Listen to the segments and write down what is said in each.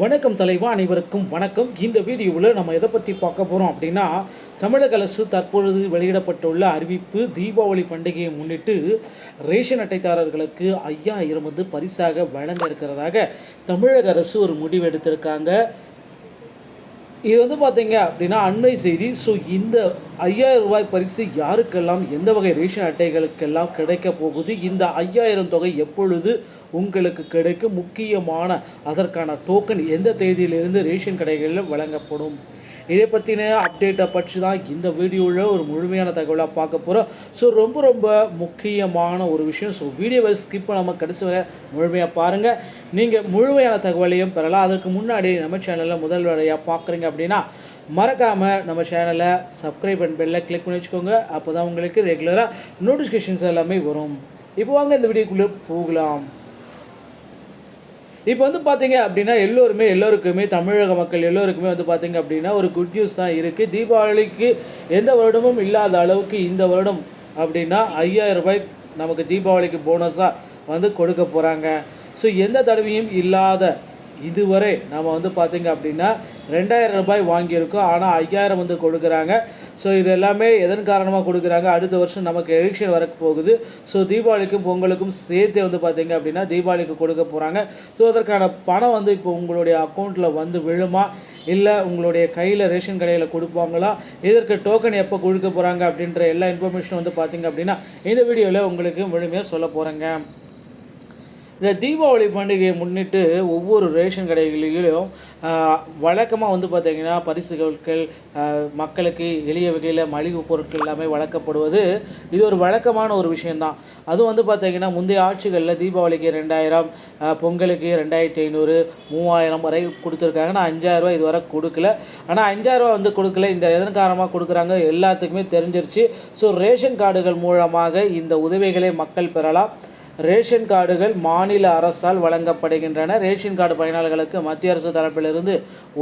வணக்கம் தலைவா அனைவருக்கும் வணக்கம். இந்த வீடியோவில் நம்ம எதை பற்றி பார்க்க போகிறோம் அப்படின்னா தமிழக அரசு தற்பொழுது வெளியிடப்பட்டுள்ள அறிவிப்பு தீபாவளி பண்டிகையை முன்னிட்டு ரேஷன் அட்டைதாரர்களுக்கு ஐயாயிரம் வந்து பரிசாக வழங்க இருக்கிறதாக தமிழக அரசு ஒரு முடிவு எடுத்திருக்காங்க. இது வந்து பார்த்தீங்க அப்படின்னா அண்மை செய்தி. ஸோ இந்த ஐயாயிரம் ரூபாய் பரிசு யாருக்கெல்லாம் எந்த வகை ரேஷன் அட்டைகளுக்கெல்லாம் கிடைக்க போகுது? இந்த ஐயாயிரம் தொகை எப்பொழுது உங்களுக்கு கிடைக்கும் முக்கியமான அதற்கான டோக்கன் எந்த தேதியிலிருந்து ரேஷன் கடைகளில் வழங்கப்படும்? இதை பற்றின அப்டேட்டை பற்றி தான் இந்த வீடியோவில் ஒரு முழுமையான தகவலாக பார்க்க போகிறோம் ஸோ ரொம்ப ரொம்ப முக்கியமான ஒரு விஷயம். ஸோ வீடியோவை ஸ்கிப் பண்ணாமல் கடைசி வரை முழுமையாக பாருங்கள் நீங்கள் முழுமையான தகவலையும் பெறலாம். அதற்கு முன்னாடி நம்ம சேனலில் முதல் வேலையாக பார்க்குறீங்க அப்படின்னா மறக்காமல் நம்ம சேனலை சப்ஸ்கிரைப் அண்ட் பெல்லில் கிளிக் பண்ணி வச்சுக்கோங்க. அப்போ தான் உங்களுக்கு ரெகுலராக நோட்டிஃபிகேஷன்ஸ் எல்லாமே வரும். இப்போ வாங்க இந்த வீடியோக்குள்ளே போகலாம். இப்போ வந்து பார்த்தீங்க அப்படின்னா எல்லோருமே எல்லோருக்குமே தமிழக மக்கள் எல்லோருக்குமே வந்து பார்த்தீங்க அப்படின்னா ஒரு குட் நியூஸ் தான் இருக்குது தீபாவளிக்கு எந்த வருடமும் இல்லாத அளவுக்கு இந்த வருடம் அப்படின்னா ஐயாயிரம் ரூபாய் நமக்கு தீபாவளிக்கு போனஸாக வந்து கொடுக்க போகிறாங்க ஸோ எந்த தடவையும் இல்லாத இதுவரை நம்ம வந்து பார்த்தீங்க அப்படின்னா ரெண்டாயிரம் ரூபாய் வாங்கியிருக்கோம். ஆனால் ஐயாயிரம் வந்து கொடுக்குறாங்க. ஸோ இது எல்லாமே எதன் காரணமாக கொடுக்குறாங்க? அடுத்த வருஷம் நமக்கு எலெக்ஷன் வர போகுது. ஸோ தீபாவளிக்கும் பொங்கலுக்கும் சேர்த்து வந்து பார்த்திங்க அப்படின்னா தீபாவளிக்கு கொடுக்க போகிறாங்க ஸோ அதற்கான பணம் வந்து இப்போ உங்களுடைய அக்கௌண்ட்டில் வந்து விழுமா? இல்லை உங்களுடைய கையில் ரேஷன் கடையில் கொடுப்பாங்களா? இதற்கு டோக்கன் எப்போ கொடுக்க போகிறாங்க அப்படின்ற எல்லா இன்ஃபர்மேஷனும் வந்து பார்த்தீங்க அப்படின்னா இந்த வீடியோவில் உங்களுக்கு முழுமையாக சொல்ல போகிறேங்க இந்த தீபாவளி பண்டிகையை முன்னிட்டு ஒவ்வொரு ரேஷன் கடைகளிலும் வழக்கமாக வந்து பார்த்திங்கன்னா பரிசு பொருட்கள் மக்களுக்கு எளிய வகையில் மளிகை பொருட்கள் எல்லாமே வழங்கப்படுவது இது ஒரு வழக்கமான ஒரு விஷயந்தான் அதுவும் வந்து பார்த்திங்கன்னா முந்தைய ஆட்சிகளில் தீபாவளிக்கு ரெண்டாயிரம் பொங்கலுக்கு ரெண்டாயிரத்தி ஐநூறு மூவாயிரம் வரை கொடுத்துருக்காங்க. ஆனால் அஞ்சாயிரரூபா இதுவரை கொடுக்கல. ஆனால் அஞ்சாயிரரூபா வந்து கொடுக்கல. இந்த எதன் காரணமாக கொடுக்குறாங்க? எல்லாத்துக்குமே தெரிஞ்சிருச்சு. ஸோ ரேஷன் கார்டுகள் மூலமாக இந்த உதவிகளை மக்கள் பெறலாம். ரேஷன் கார்டுகள் மாநில அரசால் வழங்கப்படுகின்றன. ரேஷன் கார்டு பயனாளர்களுக்கு மத்திய அரசு தரப்பிலிருந்து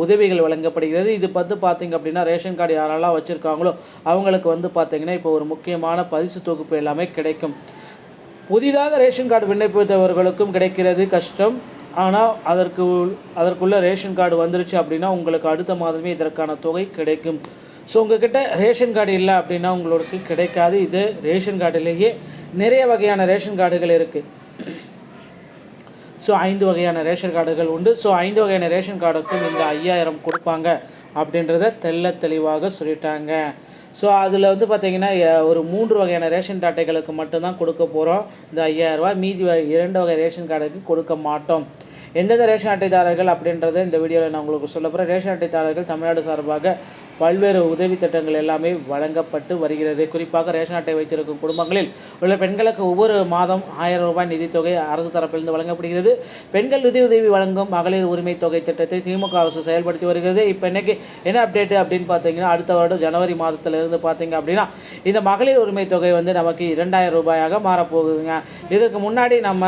உதவிகள் வழங்கப்படுகிறது. இது பார்த்து பார்த்திங்க அப்படின்னா ரேஷன் கார்டு யாரெல்லாம் வச்சுருக்காங்களோ அவங்களுக்கு வந்து பார்த்திங்கன்னா இப்போ ஒரு முக்கியமான பரிசு தொகுப்பு எல்லாமே கிடைக்கும். புதிதாக ரேஷன் கார்டு விண்ணப்பித்தவர்களுக்கும் கிடைக்கிறது கஷ்டம். ஆனால் அதற்கு அதற்குள்ளே அதற்குள்ள ரேஷன் கார்டு வந்துருச்சு அப்படின்னா உங்களுக்கு அடுத்த மாதமே இதற்கான தொகை கிடைக்கும். ஸோ உங்ககிட்ட ரேஷன் கார்டு இல்லை அப்படின்னா உங்களுக்கு கிடைக்காது. இது ரேஷன் கார்டுலேயே நிறைய வகையான ரேஷன் கார்டுகள் இருக்குது ஸோ ஐந்து வகையான ரேஷன் கார்டுகள் உண்டு. ஸோ ஐந்து வகையான ரேஷன் கார்டுக்கும் இந்த ஐயாயிரம் கொடுப்பாங்க அப்படின்றத தெள்ள தெளிவாக சொல்லிட்டாங்க. ஸோ அதில் வந்து பார்த்திங்கன்னா ஒரு மூன்று வகையான ரேஷன் அட்டைகளுக்கு மட்டும்தான் கொடுக்க போகிறோம் இந்த ஐயாயிரம் ரூபாய் மீதி வ- இரண்டு வகை ரேஷன் கார்டுக்கு கொடுக்க மாட்டோம். எந்தெந்த ரேஷன் அட்டைதாரர்கள் அப்படின்றத இந்த வீடியோவில் நான் உங்களுக்கு சொல்ல போகிறேன் ரேஷன் அட்டைதாரர்கள் தமிழ்நாடு சார்பாக பல்வேறு உதவி திட்டங்கள் எல்லாமே வழங்கப்பட்டு வருகிறது. குறிப்பாக ரேஷன் அட்டை வைத்திருக்கும் குடும்பங்களில் உள்ள பெண்களுக்கு ஒவ்வொரு மாதம் ஆயிரம் ரூபாய் நிதித்தொகை அரசு தரப்பிலிருந்து வழங்கப்படுகிறது. பெண்கள் நிதி உதவி வழங்கும் மகளிர் உரிமை தொகை திட்டத்தை திமுக அரசு செயல்படுத்தி வருகிறது. இப்போ இன்னைக்கு என்ன அப்டேட் அப்படின்னு பார்த்தீங்கன்னா அடுத்த வருடம் ஜனவரி மாதத்திலிருந்து பார்த்தீங்க அப்படின்னா இந்த மகளிர் உரிமை தொகை வந்து நமக்கு இரண்டாயிரம் ரூபாயாக மாறப்போகுதுங்க. இதுக்கு முன்னாடி நம்ம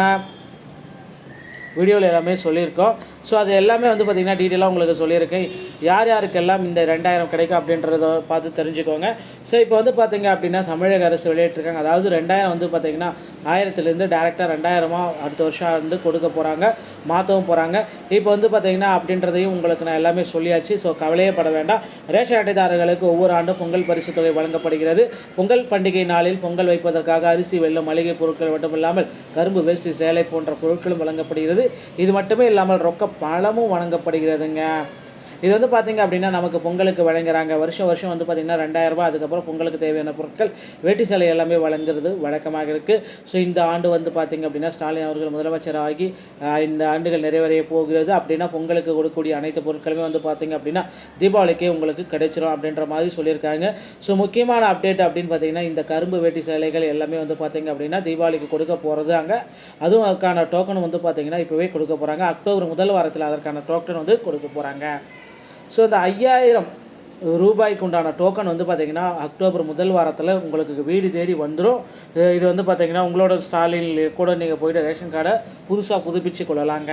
வீடியோவில் எல்லாமே சொல்லியிருக்கோம். ஸோ அது எல்லாமே வந்து பார்த்திங்கன்னா டீட்டெயிலாக உங்களுக்கு சொல்லியிருக்கேன் யார் யாருக்கெல்லாம் இந்த ரெண்டாயிரம் கிடைக்கும் அப்படின்றத பார்த்து தெரிஞ்சுக்கோங்க. ஸோ இப்போ வந்து பார்த்திங்க அப்படின்னா தமிழக அரசு வெளியிட்டிருக்காங்க. அதாவது ரெண்டாயிரம் வந்து பார்த்திங்கன்னா ஆயிரத்துலேருந்து டேரெக்டாக ரெண்டாயிரமாக அடுத்த வருஷம் வந்து கொடுக்க போகிறாங்க மாற்றவும் போகிறாங்க இப்போ வந்து பார்த்திங்கன்னா அப்படின்றதையும் உங்களுக்கு நான் எல்லாமே சொல்லியாச்சு. ஸோ கவலையே பட வேண்டாம். ரேஷன் அட்டைதாரர்களுக்கு ஒவ்வொரு ஆண்டும் பொங்கல் பரிசு தொகை வழங்கப்படுகிறது. பொங்கல் பண்டிகை நாளில் பொங்கல் வைப்பதற்காக அரிசி வெள்ளம் மளிகை பொருட்கள் மட்டுமில்லாமல் கரும்பு வேஷ்டி சேலை போன்ற பொருட்களும் வழங்கப்படுகிறது. இது மட்டுமே இல்லாமல் ரொக்க பழமும் வழங்கப்படுகிறதுங்க இது வந்து பார்த்திங்க அப்படின்னா நமக்கு பொங்கலுக்கு வழங்குறாங்க. வருஷம் வருஷம் வந்து பார்த்திங்கன்னா ரெண்டாயிரரூபா அதுக்கப்புறம் பொங்கலுக்கு தேவையான பொருட்கள் வேட்டி சேலை எல்லாமே வழங்குறது வழக்கமாக இருக்குது ஸோ இந்த ஆண்டு வந்து பார்த்திங்க அப்படின்னா ஸ்டாலின் அவர்கள் முதலமைச்சர் ஆகி இந்த ஆண்டுகள் நிறைவேறைய போகிறது. அப்படின்னா பொங்கலுக்கு கொடுக்கக்கூடிய அனைத்து பொருட்களுமே வந்து பார்த்திங்க அப்படின்னா தீபாவளிக்கே உங்களுக்கு கிடைச்சிரும் அப்படின்ற மாதிரி சொல்லியிருக்காங்க. ஸோ முக்கியமான அப்டேட் அப்படின்னு பார்த்தீங்கன்னா இந்த கரும்பு வேட்டி சேலைகள் எல்லாமே வந்து பார்த்திங்க அப்படின்னா தீபாவளிக்கு கொடுக்க போகிறது அங்கே அதுவும் அதுக்கான டோக்கன் வந்து பார்த்திங்கன்னா இப்போவே கொடுக்க போகிறாங்க அக்டோபர் முதல் வாரத்தில் அதற்கான டோக்கன் வந்து கொடுக்க போகிறாங்க ஸோ இந்த ஐயாயிரம் ரூபாய்க்கு உண்டான டோக்கன் வந்து பார்த்திங்கன்னா அக்டோபர் முதல் வாரத்தில் உங்களுக்கு வீடு தேடி வந்துடும் இது வந்து பார்த்திங்கன்னா உங்களோட ஸ்டாலின் கூட நீங்கள் போயிட்டு ரேஷன் கார்டை புதுசாக புதுப்பிச்சு கொள்ளலாங்க.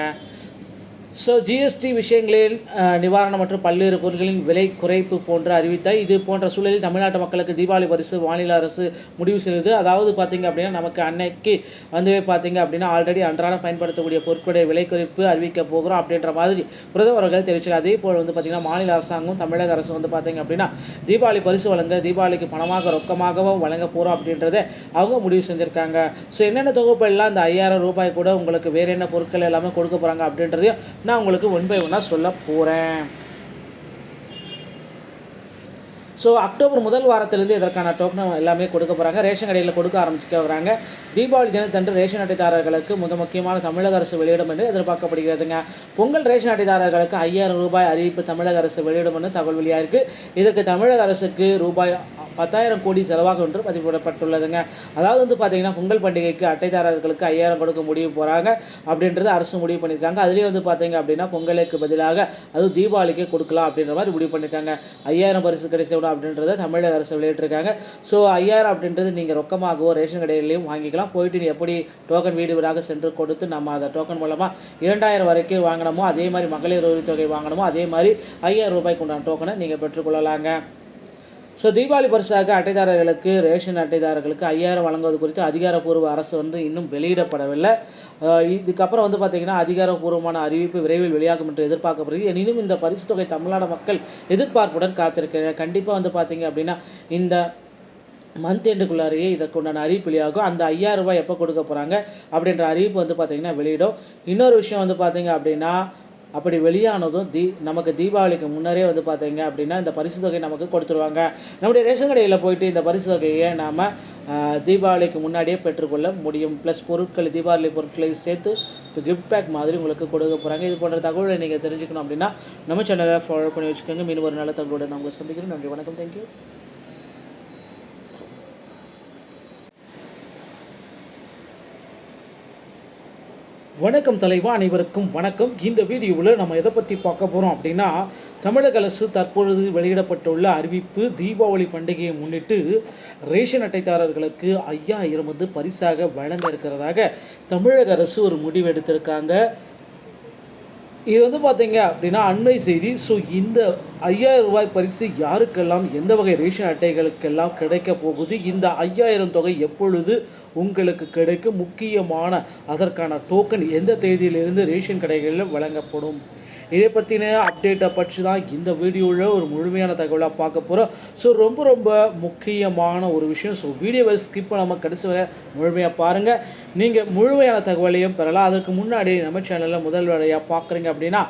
ஸோ ஜிஎஸ்டி விஷயங்களில் நிவாரணம் மற்றும் பல்வேறு பொருட்களின் விலை குறைப்பு போன்ற அறிவித்த இது போன்ற சூழலில் தமிழ்நாட்டு மக்களுக்கு தீபாவளி பரிசு மாநில அரசு முடிவு செய்தது. அதாவது பார்த்திங்க அப்படின்னா நமக்கு அன்னைக்கு வந்து பார்த்திங்க அப்படின்னா ஆல்ரெடி அன்றாடம் பயன்படுத்தக்கூடிய பொருட்களுடைய விலை குறைப்பு அறிவிக்க போகிறோம் அப்படின்ற மாதிரி பிரதமர்கள் அவர்கள் அதே போல் வந்து பார்த்திங்கன்னா மாநில அரசாங்கம் தமிழக அரசு வந்து பார்த்திங்க அப்படின்னா தீபாவளி பரிசு வழங்க தீபாவளிக்கு பணமாக ரொக்கமாகவும் வழங்க போகிறோம் அப்படின்றத அவங்க முடிவு செஞ்சுருக்காங்க. ஸோ என்னென்ன தொகுப்பெல்லாம் அந்த ஐயாயிரம் ரூபாய் கூட உங்களுக்கு வேறு என்ன பொருட்கள் எல்லாமே கொடுக்க போகிறாங்க அப்படின்றதையும் நான் உங்களுக்கு ஒன் பை ஒன்னாக சொல்ல போகிறேன் ஸோ அக்டோபர் முதல் வாரத்திலிருந்து இதற்கான டோக்கன் எல்லாமே கொடுக்க போகிறாங்க ரேஷன் கடையில் கொடுக்க ஆரம்பிக்க வராங்க. தீபாவளி தினத்தன்று ரேஷன் அட்டைதாரர்களுக்கு மிக முக்கியமான தமிழக அரசு வெளியிடும் என்று எதிர்பார்க்கப்படுகிறதுங்க. பொங்கல் ரேஷன் அட்டைதாரர்களுக்கு ஐயாயிரம் ரூபாய் அறிவிப்பு தமிழக அரசு வெளியிடும் என்று தகவல் வெளியாயிருக்கு. இதற்கு தமிழக அரசுக்கு ரூபாய் பத்தாயிரம் கோடி செலவாகும் என்று பதிவிடப்பட்டுள்ளதுங்க. அதாவது வந்து பார்த்தீங்கன்னா பொங்கல் பண்டிகைக்கு அட்டைதாரர்களுக்கு ஐயாயிரம் கொடுக்க முடிவு போகிறாங்க அப்படின்றது அரசு முடிவு பண்ணியிருக்காங்க அதுலேயே வந்து பார்த்தீங்க அப்படின்னா பொங்கலுக்கு பதிலாக அது தீபாவளிக்கே கொடுக்கலாம் அப்படின்ற மாதிரி முடிவு பண்ணியிருக்காங்க ஐயாயிரம் பரிசு கிடைச்சிடும் அப்படின்றத தமிழக அரசு வெளியிட்டிருக்காங்க. ஸோ ஐயாயிரம் அப்படின்றது நீங்கள் ரொக்கமாகவோ ரேஷன் கடையிலையும் வாங்கிக்கலாம். போயிட்டு நீ எப்படி டோக்கன் வீடு வீடாக சென்று கொடுத்து நம்ம அதை டோக்கன் மூலமாக இரண்டாயிரம் வரைக்கும் வாங்கினோமோ அதே மாதிரி மகளிர் உதவித்தொகை வாங்கணுமோ அதே மாதிரி ஐயாயிரம் ரூபாய்க்கு உண்டான டோக்கனை நீங்கள் பெற்றுக்கொள்ளலாங்க. ஸோ தீபாவளி பரிசாக அட்டைதாரர்களுக்கு ரேஷன் அட்டைதாரர்களுக்கு ஐயாயிரம் வழங்குவது குறித்து அதிகாரப்பூர்வ அரசு வந்து இன்னும் வெளியிடப்படவில்லை. இதுக்கப்புறம் வந்து பார்த்திங்கன்னா அதிகாரப்பூர்வமான அறிவிப்பு விரைவில் வெளியாகும் என்று எதிர்பார்க்கப்படுகிறது. எனினும் இந்த பரிசு தொகை தமிழ்நாடு மக்கள் எதிர்பார்ப்புடன் காத்திருக்கிறார் கண்டிப்பாக வந்து பார்த்திங்க அப்படின்னா இந்த மந்த் எண்டுக்குள்ளாரையே இதற்குண்டான அறிவிப்பு வெளியாகும். அந்த ஐயாயிரம் ரூபாய் எப்போ கொடுக்க போகிறாங்க அப்படின்ற அறிவிப்பு வந்து பார்த்திங்கன்னா வெளியிடும். இன்னொரு விஷயம் வந்து பார்த்திங்க அப்படின்னா அப்படி வெளியானதும் தீ நமக்கு தீபாவளிக்கு முன்னரே வந்து பார்த்தீங்க அப்படின்னா இந்த பரிசு தொகை நமக்கு கொடுத்துருவாங்க. நம்முடைய ரேஷன் கடையில் போயிட்டு இந்த பரிசு தொகையை நாம் தீபாவளிக்கு முன்னாடியே பெற்றுக்கொள்ள முடியும். ப்ளஸ் பொருட்கள் தீபாவளி பொருட்களை சேர்த்து கிஃப்ட் பேக் மாதிரி உங்களுக்கு கொடுக்க போகிறாங்க இது போன்ற தகவலை நீங்கள் தெரிஞ்சுக்கணும் அப்படின்னா நம்ம சேனலை ஃபாலோ பண்ணி வச்சுக்கோங்க. மீன் ஒரு நல்ல தகவலோட நான் உங்களை சந்திக்கிறேன். நன்றி வணக்கம். தேங்க்யூ வணக்கம் தலைவா அனைவருக்கும் வணக்கம். இந்த வீடியோவில் நம்ம எதை பற்றி பார்க்க போகிறோம் அப்படின்னா தமிழக அரசு தற்பொழுது வெளியிடப்பட்டுள்ள அறிவிப்பு தீபாவளி பண்டிகையை முன்னிட்டு ரேஷன் அட்டைதாரர்களுக்கு ஐயாயிரம் வந்து பரிசாக வழங்க இருக்கிறதாக தமிழக அரசு ஒரு முடிவு எடுத்திருக்காங்க. இது வந்து பார்த்தீங்க அப்படின்னா அண்மை செய்தி. ஸோ இந்த ஐயாயிரம் ரூபாய் பரிசு யாருக்கெல்லாம் எந்த வகை ரேஷன் அட்டைகளுக்கெல்லாம் கிடைக்க போகுது? இந்த ஐயாயிரம் தொகை எப்பொழுது உங்களுக்கு கிடைக்கும்? முக்கியமான அதற்கான டோக்கன் எந்த தேதியிலிருந்து ரேஷன் கடைகளில் வழங்கப்படும்? இதை பற்றின அப்டேட்டை பற்றி தான் இந்த வீடியோவில் ஒரு முழுமையான தகவலாக பார்க்க போகிறோம் ஸோ ரொம்ப ரொம்ப முக்கியமான ஒரு விஷயம். ஸோ வீடியோவை ஸ்கிப் பண்ணாமல் கடைசி வரை முழுமையாக பாருங்கள் நீங்கள் முழுமையான தகவலையும் பெறலாம். அதற்கு முன்னாடி நம்ம சேனலில் முதல் வேலையாக பார்க்குறீங்க அப்படின்னா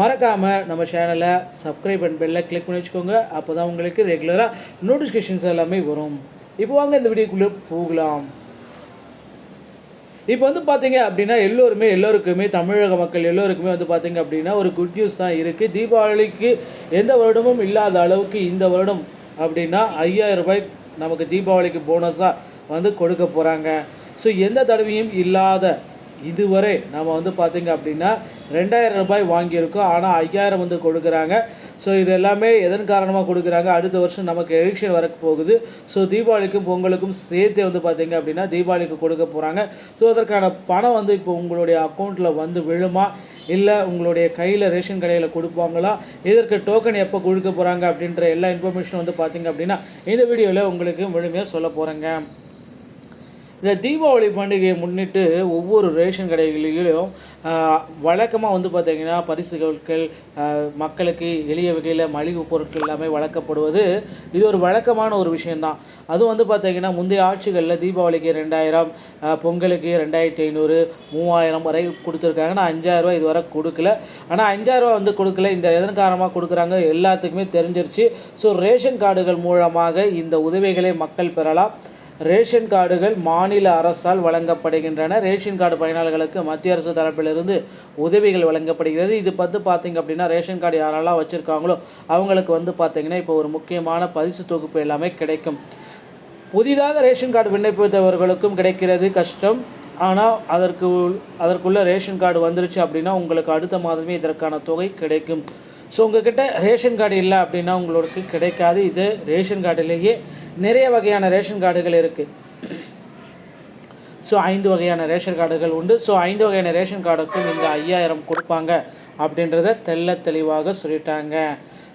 மறக்காமல் நம்ம சேனலை சப்ஸ்கிரைப் அண்ட் பெல்லை கிளிக் பண்ணி வச்சுக்கோங்க. அப்போ தான் உங்களுக்கு ரெகுலராக நோட்டிஃபிகேஷன்ஸ் எல்லாமே வரும். இப்போ வாங்க இந்த வீடியோக்குள்ளே போகலாம். இப்போ வந்து பார்த்தீங்க அப்படின்னா எல்லோருமே எல்லோருக்குமே தமிழக மக்கள் எல்லோருக்குமே வந்து பார்த்தீங்க அப்படின்னா ஒரு குட் நியூஸ் தான் இருக்குது தீபாவளிக்கு எந்த வருடமும் இல்லாத அளவுக்கு இந்த வருடம் அப்படின்னா ஐயாயிரம் ரூபாய் நமக்கு தீபாவளிக்கு போனஸாக வந்து கொடுக்க போகிறாங்க ஸோ எந்த தடவையும் இல்லாத இதுவரை நம்ம வந்து பார்த்தீங்க அப்படின்னா ரெண்டாயிரம் ரூபாய் வாங்கியிருக்கோம். ஆனால் ஐயாயிரம் வந்து கொடுக்குறாங்க. ஸோ இது எல்லாமே எதன் காரணமாக கொடுக்குறாங்க? அடுத்த வருஷம் நமக்கு எலெக்ஷன் வரக்கு போகுது. ஸோ தீபாவளிக்கும் பொங்கலுக்கும் சேர்த்து வந்து பார்த்தீங்க அப்படின்னா தீபாவளிக்கு கொடுக்க போகிறாங்க ஸோ அதற்கான பணம் வந்து இப்போ உங்களுடைய அக்கௌண்ட்டில் வந்து விழுமா? இல்லை உங்களுடைய கையில் ரேஷன் கடையில் கொடுப்பாங்களா? இதற்கு டோக்கன் எப்போ கொடுக்க போகிறாங்க அப்படின்ற எல்லா இன்ஃபர்மேஷனும் வந்து பார்த்தீங்க அப்படின்னா இந்த வீடியோவில் உங்களுக்கு முழுமையாக சொல்ல போகிறேங்க இந்த தீபாவளி பண்டிகையை முன்னிட்டு ஒவ்வொரு ரேஷன் கடைகளிலும் வழக்கமாக வந்து பார்த்திங்கன்னா பரிசுகள் மக்களுக்கு எளிய வகையில் மளிகை பொருட்கள் எல்லாமே வழங்கப்படுவது இது ஒரு வழக்கமான ஒரு விஷயந்தான் அதுவும் வந்து பார்த்திங்கன்னா முந்தைய ஆட்சிகளில் தீபாவளிக்கு ரெண்டாயிரம் பொங்கலுக்கு ரெண்டாயிரத்தி ஐநூறு மூவாயிரம் வரை கொடுத்துருக்காங்க. நான் அஞ்சாயிரரூவா இதுவரை கொடுக்கல. ஆனால் அஞ்சாயிரரூவா வந்து கொடுக்கல. இந்த எதன் காரணமாக கொடுக்குறாங்க? எல்லாத்துக்குமே தெரிஞ்சிருச்சு. ஸோ ரேஷன் கார்டுகள் மூலமாக இந்த உதவிகளை மக்கள் பெறலாம். ரேஷன் கார்டுகள் மாநில அரசால் வழங்கப்படுகின்றன. ரேஷன் கார்டு பயனாளிகளுக்கு மத்திய அரசு தரப்பிலிருந்து உதவிகள் வழங்கப்படுகிறது. இது பார்த்து பார்த்திங்க அப்படின்னா ரேஷன் கார்டு யாரெல்லாம் வச்சுருக்காங்களோ அவங்களுக்கு வந்து பார்த்திங்கன்னா இப்போ ஒரு முக்கியமான பரிசு தொகுப்பு எல்லாமே கிடைக்கும். புதிதாக ரேஷன் கார்டு விண்ணப்பித்தவர்களுக்கும் கிடைக்கிறது கஷ்டம். ஆனால் அதற்கு அதற்குள்ளே ரேஷன் கார்டு வந்துருச்சு அப்படின்னா உங்களுக்கு அடுத்த மாதமே இதற்கான தொகை கிடைக்கும். ஸோ உங்ககிட்ட ரேஷன் கார்டு இல்லை அப்படின்னா உங்களுக்கு கிடைக்காது. இது ரேஷன் கார்டுலேயே நிறைய வகையான ரேஷன் கார்டுகள் இருக்குது ஸோ ஐந்து வகையான ரேஷன் கார்டுகள் உண்டு. ஸோ ஐந்து வகையான ரேஷன் கார்டுக்கும் இந்த ஐயாயிரம் கொடுப்பாங்க அப்படின்றத தெள்ள தெளிவாக சொல்லிட்டாங்க.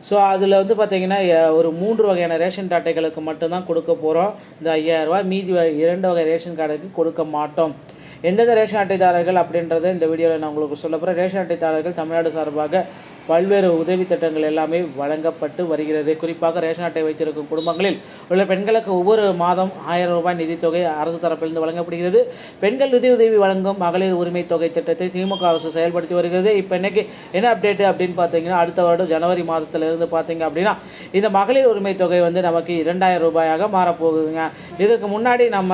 ஸோ அதில் வந்து பார்த்திங்கன்னா ஒரு மூன்று வகையான ரேஷன் அட்டைகளுக்கு மட்டும்தான் கொடுக்க போகிறோம் இந்த ஐயாயிரரூபா மீதி வ- இரண்டு வகை ரேஷன் கார்டுக்கு கொடுக்க மாட்டோம். எந்தெந்த ரேஷன் அட்டைதாரர்கள் அப்படின்றத இந்த வீடியோவில் நான் உங்களுக்கு சொல்ல போகிறேன் ரேஷன் அட்டைதாரர்கள் தமிழ்நாடு சார்பாக பல்வேறு உதவி திட்டங்கள் எல்லாமே வழங்கப்பட்டு வருகிறது. குறிப்பாக ரேஷன் அட்டை வைத்திருக்கும் குடும்பங்களில் உள்ள பெண்களுக்கு ஒவ்வொரு மாதம் ஆயிரம் ரூபாய் நிதித்தொகை அரசு தரப்பிலிருந்து வழங்கப்படுகிறது. பெண்கள் நிதி உதவி வழங்கும் மகளிர் உரிமை தொகை திட்டத்தை திமுக அரசு செயல்படுத்தி வருகிறது. இப்போ இன்னைக்கு என்ன அப்டேட் அப்படின்னு பார்த்தீங்கன்னா அடுத்த வருடம் ஜனவரி மாதத்திலிருந்து பார்த்தீங்க அப்படின்னா இந்த மகளிர் உரிமை தொகை வந்து நமக்கு இரண்டாயிரம் ரூபாயாக மாறப்போகுதுங்க. இதுக்கு முன்னாடி நம்ம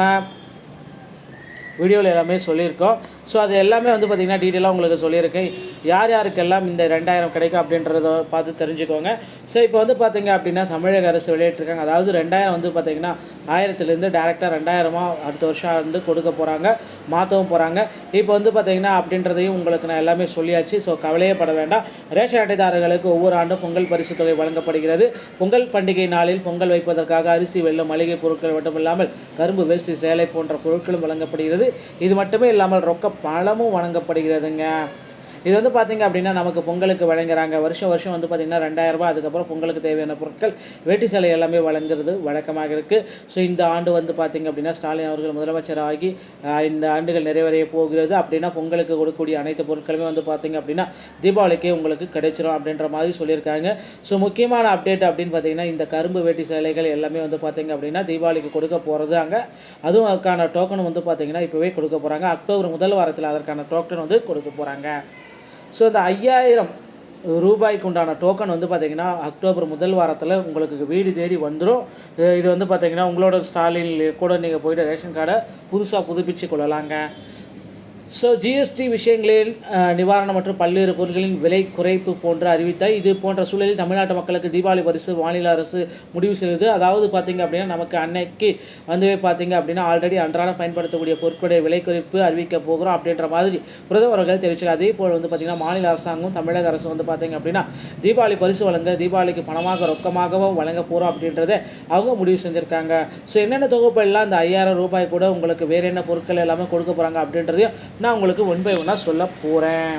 வீடியோவில் எல்லாமே சொல்லியிருக்கோம். ஸோ அது எல்லாமே வந்து பார்த்திங்கன்னா டீட்டெயிலாக உங்களுக்கு சொல்லியிருக்கேன் யார் யாருக்கெல்லாம் இந்த ரெண்டாயிரம் கிடைக்கும் அப்படின்றத பார்த்து தெரிஞ்சுக்கோங்க. ஸோ இப்போ வந்து பார்த்திங்க அப்படின்னா தமிழக அரசு வெளியிட்டிருக்காங்க. அதாவது ரெண்டாயிரம் வந்து பார்த்திங்கன்னா ஆயிரத்துலேருந்து டேரெக்டாக ரெண்டாயிரமாக அடுத்த வருஷம் வந்து கொடுக்க போகிறாங்க மாற்றவும் போகிறாங்க இப்போ வந்து பார்த்திங்கன்னா அப்படின்றதையும் உங்களுக்கு நான் எல்லாமே சொல்லியாச்சு. ஸோ கவலையே பட வேண்டாம். ரேஷன் அட்டைதாரர்களுக்கு ஒவ்வொரு ஆண்டும் பொங்கல் பரிசு தொகை வழங்கப்படுகிறது. பொங்கல் பண்டிகை நாளில் பொங்கல் வைப்பதற்காக அரிசி வெள்ளம் மளிகை பொருட்கள் மட்டும் இல்லாமல் கரும்பு வேஷ்டி சேலை போன்ற பொருட்களும் வழங்கப்படுகிறது. இது மட்டுமே இல்லாமல் ரொக்க பழமும் வணங்கப்படுகிறதுங்க இது வந்து பார்த்தீங்க அப்படின்னா நமக்கு பொங்கலுக்கு வழங்குறாங்க. வருஷம் வருஷம் வந்து பார்த்திங்கன்னா ரெண்டாயிரம் ரூபாய் அதுக்கப்புறம் பொங்கலுக்கு தேவையான பொருட்கள் வேட்டி சேலை எல்லாமே வழங்குறது வழக்கமாக இருக்குது ஸோ இந்த ஆண்டு வந்து பார்த்திங்க அப்படின்னா ஸ்டாலின் அவர்கள் முதலமைச்சர் ஆகி இந்த ஆண்டுகள் நிறைவடைய போகிறது. அப்படின்னா பொங்கலுக்கு கொடுக்கக்கூடிய அனைத்து பொருட்களுமே வந்து பார்த்திங்க அப்படின்னா தீபாவளிக்கே உங்களுக்கு கிடைச்சிரும் அப்படின்ற மாதிரி சொல்லியிருக்காங்க. ஸோ முக்கியமான அப்டேட் அப்படின்னு பார்த்திங்கன்னா இந்த கரும்பு வேட்டி சேலைகள் எல்லாமே வந்து பார்த்திங்க அப்படின்னா தீபாவளிக்கு கொடுக்க போகிறது அங்கே. அதுவும் அதுக்கான டோக்கன் வந்து பார்த்திங்கன்னா இப்போவே கொடுக்க போகிறாங்க அக்டோபர் முதல் வாரத்தில் அதற்கான டோக்கன் வந்து கொடுக்க போகிறாங்க ஸோ இந்த ஐயாயிரம் ரூபாய்க்கு உண்டான டோக்கன் வந்து பார்த்திங்கன்னா அக்டோபர் முதல் வாரத்தில் உங்களுக்கு வீடு தேடி வந்துடும் இது வந்து பார்த்திங்கன்னா உங்களோட ஸ்டாலின் கூட நீங்கள் போயிட்டு ரேஷன் கார்டை புதுசாக புதுப்பிச்சு கொள்ளலாங்க. ஸோ ஜிஎஸ்டி விஷயங்களில் நிவாரணம் மற்றும் பல்வேறு பொருட்களின் விலை குறைப்பு போன்ற அறிவித்தால் இது போன்ற சூழலில் தமிழ்நாட்டு மக்களுக்கு தீபாவளி பரிசு மாநில அரசு முடிவு செய்தது. அதாவது பார்த்தீங்க அப்படின்னா நமக்கு அன்னைக்கு வந்து பார்த்திங்க அப்படின்னா ஆல்ரெடி அன்றாடம் பயன்படுத்தக்கூடிய பொருட்களுடைய விலை குறைப்பு அறிவிக்க போகிறோம் அப்படின்ற மாதிரி பிரதமர் அவர்கள் அதே போல் வந்து பார்த்தீங்கன்னா மாநில அரசாங்கம் தமிழக அரசு வந்து பார்த்திங்க அப்படின்னா தீபாவளி பரிசு வழங்க தீபாவளிக்கு பணமாக ரொக்கமாகவும் வழங்க போகிறோம் அப்படின்றத அவங்க முடிவு செஞ்சுருக்காங்க. ஸோ என்னென்ன தொகுப்பு எல்லாம் அந்த ஐயாயிரம் ரூபாய் கூட உங்களுக்கு வேறு என்ன பொருட்கள் எல்லாமே கொடுக்க போகிறாங்க அப்படின்றதையும் நான் உங்களுக்கு ஒன் பை ஒன்னாக சொல்ல போகிறேன்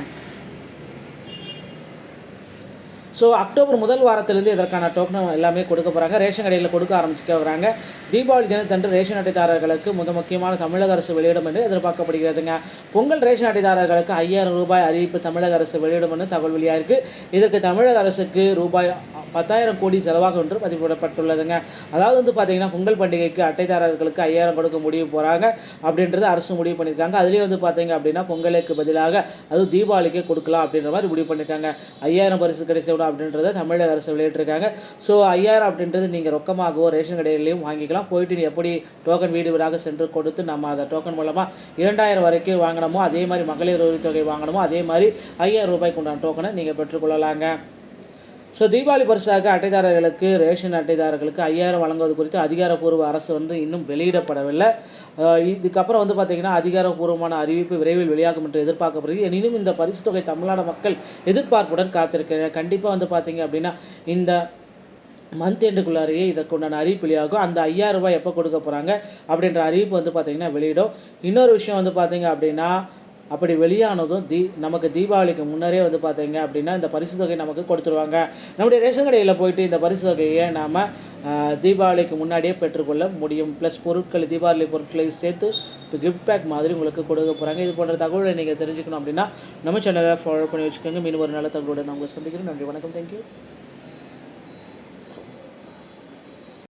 ஸோ அக்டோபர் முதல் வாரத்திலேருந்து இதற்கான டோக்கன் எல்லாமே கொடுக்க போகிறாங்க ரேஷன் கடையில் கொடுக்க ஆரம்பிச்சுக்க வராங்க தீபாவளி தினத்தன்று ரேஷன் அட்டைதாரர்களுக்கு முத முக்கியமான தமிழக அரசு வெளியிடும் என்று எதிர்பார்க்கப்படுகிறதுங்க. பொங்கல் ரேஷன் அட்டைதாரர்களுக்கு ஐயாயிரம் ரூபாய் அறிவிப்பு தமிழக அரசு வெளியிடும் என்று தகவல் வெளியாயிருக்கு. இதற்கு தமிழக அரசுக்கு ரூபாய் பத்தாயிரம் கோடி செலவாகும் என்று பதிவிடப்பட்டுள்ளதுங்க. அதாவது வந்து பார்த்தீங்கன்னா பொங்கல் பண்டிகைக்கு அட்டைதாரர்களுக்கு ஐயாயிரம் கொடுக்க முடிவு போகிறாங்க அப்படின்றது அரசு முடிவு பண்ணியிருக்காங்க. அதுலேயே வந்து பார்த்தீங்க அப்படின்னா பொங்கலுக்கு பதிலாக அது தீபாவளிக்கே கொடுக்கலாம் அப்படின்ற மாதிரி முடிவு பண்ணியிருக்காங்க. ஐயாயிரம் பரிசு கிடைச்சிவிடும் அப்படின்றத தமிழக அரசு வெளியிட்டிருக்காங்க. ஸோ ஐயாயிரம் அப்படின்றது நீங்கள் ரொக்கமாகவோ ரேஷன் கடையிலையும் வாங்கிக்கலாம். போயிட்டு நீ எப்படி டோக்கன் வீடு வீடாக சென்று கொடுத்து நம்ம அதை டோக்கன் மூலமாக இரண்டாயிரம் வரைக்கும் வாங்கினோமோ அதே மாதிரி மகளிர் உதவித்தொகை வாங்கணுமோ அதே மாதிரி ஐயாயிரம் ரூபாய்க்கு உண்டான டோக்கனை நீங்கள் பெற்றுக்கொள்ளலாங்க. ஸோ தீபாவளி பரிசாக அட்டைதாரர்களுக்கு ரேஷன் அட்டைதாரர்களுக்கு ஐயாயிரம் வழங்குவது குறித்து அதிகாரப்பூர்வ அரசு வந்து இன்னும் வெளியிடப்படவில்லை. இதுக்கப்புறம் வந்து பார்த்திங்கன்னா அதிகாரப்பூர்வமான அறிவிப்பு விரைவில் வெளியாகும் என்று எதிர்பார்க்கப்படுகிறது. எனினும் இந்த பரிசு தொகை தமிழ்நாடு மக்கள் எதிர்பார்ப்புடன் காத்திருக்கிறாங்க கண்டிப்பாக வந்து பார்த்திங்க அப்படின்னா இந்த மந்த் எண்டுக்குள்ளாரையே இதற்குண்டான அறிவிப்பு வெளியாகும். அந்த ஐயாயிரம் ரூபாய் எப்போ கொடுக்க போகிறாங்க அப்படின்ற அறிவிப்பு வந்து பார்த்திங்கன்னா வெளியிடும். இன்னொரு விஷயம் வந்து பார்த்திங்க அப்படின்னா அப்படி வெளியானதும் தீ நமக்கு தீபாவளிக்கு முன்னரே வந்து பார்த்தீங்க அப்படின்னா இந்த பரிசு தொகை நமக்கு கொடுத்துருவாங்க. நம்முடைய ரேஷன் கடையில் போயிட்டு இந்த பரிசு தொகையை நாம் தீபாவளிக்கு முன்னாடியே பெற்றுக்கொள்ள முடியும். ப்ளஸ் பொருட்கள் தீபாவளி பொருட்களை சேர்த்து இப்போ கிஃப்ட் பேக் மாதிரி உங்களுக்கு கொடுக்க போகிறாங்க இது போன்ற தகவலை நீங்கள் தெரிஞ்சுக்கணும் அப்படின்னா நம்ம சேனலை ஃபாலோ பண்ணி வச்சுக்கோங்க. மீன் ஒரு நல்ல தகவலோட நான் உங்களை சந்திக்கிறேன். நன்றி வணக்கம். தேங்க்யூ